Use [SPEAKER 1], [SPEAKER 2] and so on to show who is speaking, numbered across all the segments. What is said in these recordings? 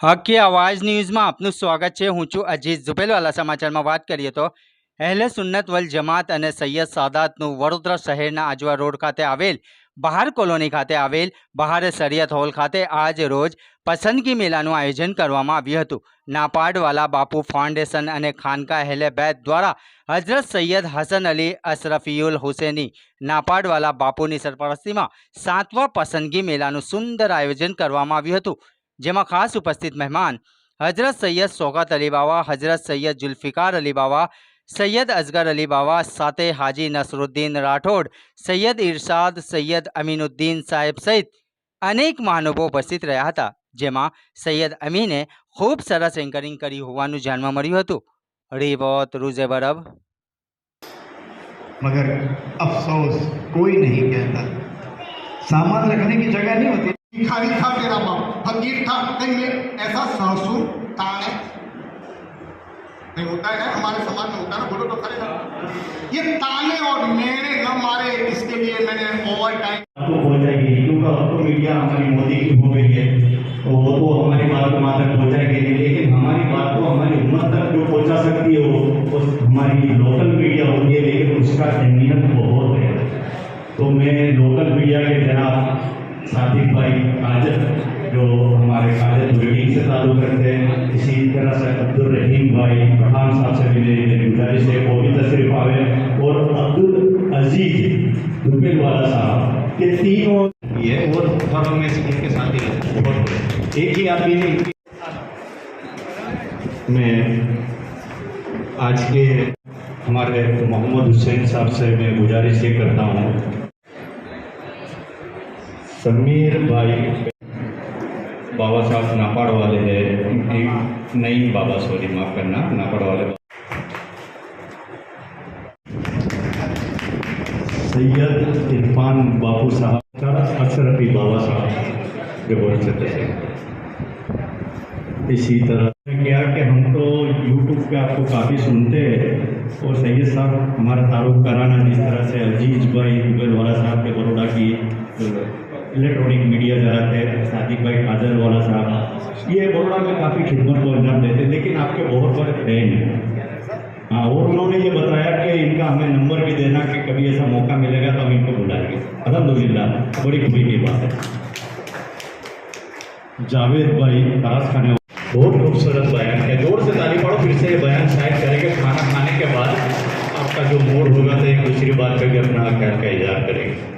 [SPEAKER 1] હકી અવાજ ન્યૂઝમાં આપનું સ્વાગત છે. હું છું અજીત ઝુબેલવાલા સમાચારમાં વાત કરીએ તો અહેલે સુન્નત વલ જમાત અને સૈયદ સાદાતનું વડોદરા શહેરના આજવા રોડ ખાતે આવેલ બહાર કોલોની ખાતે આવેલ બહાર શરિયત હોલ ખાતે આજ રોજ પસંદગી મેળાનું આયોજન કરવામાં આવ્યું હતું. નાપાડવાલા બાપુ ફાઉન્ડેશન અને ખાનકા અહેલે બેત દ્વારા હજરત સૈયદ હસન અલી અશરફીયુલ હુસેની નાપાડવાલા બાપુની સરપરસ્તીમાં સાતવા પસંદગી મેળાનું સુંદર આયોજન કરવામાં આવ્યું હતું. જેમાં ખાસ ઉપસ્થિત મહેમાન હજરત સૈયદ સોગત અલી બાવા હજરત સૈયદ જુલ્ફિકાર અલી બાવા સૈયદ અઝગર અલી બાવા સાથે હાજી નસરુદ્દીન રાઠોડ સૈયદ ઇરશાદ સૈયદ અમીનુદ્દીન સાહેબ સહિત અનેક મહાનુભવો ઉપસ્થિત રહ્યા હતા જેમાં સૈયદ અમીને ખૂબ સરસ એન્કરિંગ કરી હોવાનું જાણવા મળ્યું હતું રીબોત રૂઝે બરબ
[SPEAKER 2] मगर अफसोस कोई नहीं कहता सामान रखने की जगह नहीं होती
[SPEAKER 3] भिखारी था तेरा बाप फकीर था कहीं में ऐसा सासू ताने नहीं होता है, हमारे समाज में होता है बोलो तो ना। ये ताने और मेरे न मारे, इसके लिए मैंने ओवर टाइम
[SPEAKER 2] तो हो जाएगी हिंदू का अब तो मीडिया हमारी मोदी की हो गई है। तो वो तो हमारी बात को तक पहुँचाएगी नहीं, लेकिन हमारी बात को हमारी उम्मत तक जो पहुँचा सकती है वो वो हमारी लोकल मीडिया होती है, लेकिन उसका अहमियत बहुत है। तो मैं लोकल मीडिया के जनाब सादिक भाई काजल, जो हमारे काजल बिल्डिंग से ताल्लुक़ रखते हैं। इसी तरह से अब्दुल रहीम भाई, पठान साहब से भी मेरी गुजारिश है, वो भी तशरीफ़ आवे और अब्दुल अज़ीज़ रुपेल वाला साहब, ये तीनों ये और घरों में से इनके साथ बहुत एक ही आदमी नहीं मैं आज के हमारे मोहम्मद हुसैन साहब से मैं गुजारिश ये करता हूँ समीर भाई बाबा साहब नापाड़ वाले हैं। नहीं बाबा सॉरी माफ़ करना, नापाड़ वाले। सैयद इरफान बापू साहब का अशरफी बाबा साहब जो बोल सकते थे इसी तरह क्या कि हम तो यूट्यूब पे आपको काफ़ी सुनते हैं और सैयद साहब, हमारा तारुफ कराना जिस तरह से अज़ीज़ भाई दुबेल वाला साहब के बड़ोड़ा की इलेक्ट्रॉनिक मीडिया जरा थे सादिक भाई काजल वाला साहब। ये बड़ौदा में काफ़ी खिदमत को अंजाम देते लेकिन आपके बहुत बड़े फ़ैन हैं। हाँ और उन्होंने ये बताया कि इनका हमें नंबर भी देना कि कभी ऐसा मौका मिलेगा तो हम इनको बुलाएँगे। अलहमदिल्ला बड़ी खुशी की बात है। जावेद भाई, ताज खाने बहुत खूबसूरत बयान है। ज़ोर से ताली पढ़ो फिर से ये बयान शायद करेंगे। खाना खाने के बाद आपका जो मूड होगा तो एक दूसरी बात करके अपना ख्याल का इजहार करेंगे।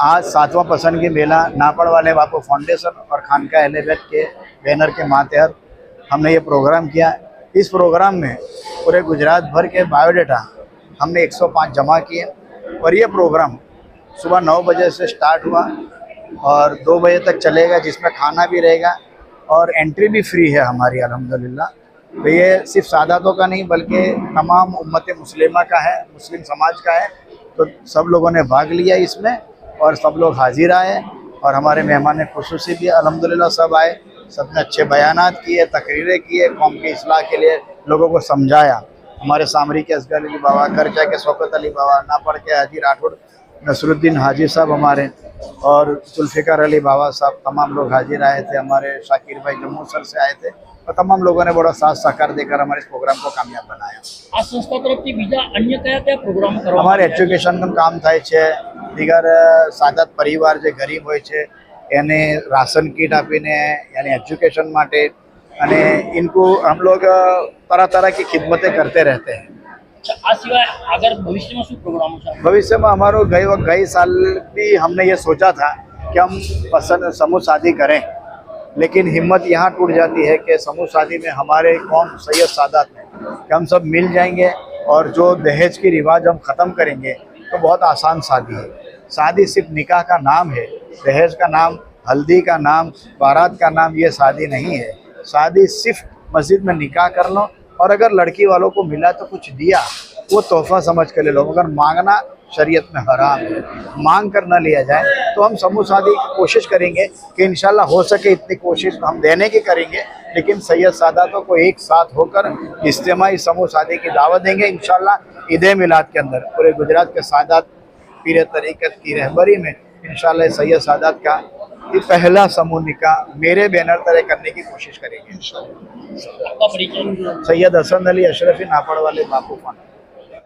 [SPEAKER 4] आज सातवां पसंदगी मेला नापड़ वाले बापू फाउंडेशन और खानका अहलेबैत के बैनर के मातहत हमने ये प्रोग्राम किया। इस प्रोग्राम में पूरे गुजरात भर के बायोडाटा हमने 105 जमा किए और ये प्रोग्राम सुबह नौ बजे से स्टार्ट हुआ और दो बजे तक चलेगा, जिसमें खाना भी रहेगा और एंट्री भी फ्री है हमारी, अल्हम्दुलिल्लाह। तो ये सिर्फ़ सादातों का नहीं, बल्कि तमाम उम्मत मुस्लिमा का है, मुस्लिम समाज का है। तो सब लोगों ने भाग लिया इसमें। और सब लोग हाजिर आए और हमारे मेहमान खसूसी भी अल्हम्दुलिल्लाह, सब आए सबने अच्छे बयान किए, तकरीरें किए, कौम की असलाह के लिए लोगों को समझाया। हमारे सामरी के असगर अली बाबा, करजा के शौकत अली बाबा, नापड़ के हाजी राठौर, नसरुद्दीन हाजी साहब हमारे और जुल्फ़िकार अली बाबा साहब, तमाम लोग हाजिर आए थे। हमारे शाकिर भाई जम्मू सर से आए थे। और तमाम लोगों ने बड़ा साथ सहकार देकर हमारे इस प्रोग्राम को कामयाब बनाया
[SPEAKER 5] આ સંસ્થા તરફથી બીજા અન્ય કયા કયા પ્રોગ્રામો કરવામાં
[SPEAKER 4] અમારે
[SPEAKER 5] આવ્યા છે?
[SPEAKER 4] એજ્યુકેશનનું કામ થાય છે દીગર સાદત પરિવાર જે ગરીબ હોય છે એને રાશન કીટ આપીને એને એજ્યુકેશન માટે અને इनको हम लोग तरह तरह की खिदमतें करते रहते हैं
[SPEAKER 5] અચ્છા, આ સિવાય આગળ ભવિષ્યમાં શું પ્રોગ્રામો છે
[SPEAKER 4] भविष्य में हमारो गए वक्त गए साल भी हमने ये सोचा था कि हम पसंद समूह शादी करें लेकिन हिम्मत यहाँ टूट जाती है कि समूह शादी में हमारे कौन सैयद सादात हैं कि हम सब मिल जाएँगे और जो दहेज की रिवाज हम ख़त्म करेंगे तो बहुत आसान शादी है। शादी सिर्फ़ निकाह का नाम है, दहेज का नाम, हल्दी का नाम, बारात का नाम, ये शादी नहीं है। शादी सिर्फ़ मस्जिद में निकाह कर लो और अगर लड़की वालों को मिला तो कुछ दिया, वो तोहफा समझ कर ले लो। मगर मांगना शरीयत में हराम है। मांग कर न लिया जाए तो हम समूह शादी की कोशिश करेंगे कि इंशाल्लाह हो सके इतनी कोशिश हम देने की करेंगे लेकिन सैयद सादातों को एक साथ होकर इज्तमाही समूह शादी की दावत देंगे इंशाल्लाह ईद मिलाद के अंदर। पूरे गुजरात के सादात पीर तरीक़त की रहबरी में इंशाल्लाह सैयद सादात का ये पहला समूह निकाह मेरे बैनर तरह करने की कोशिश करेंगे। सैयद हसन अली अशरफी नापड़ वाले बापू खान।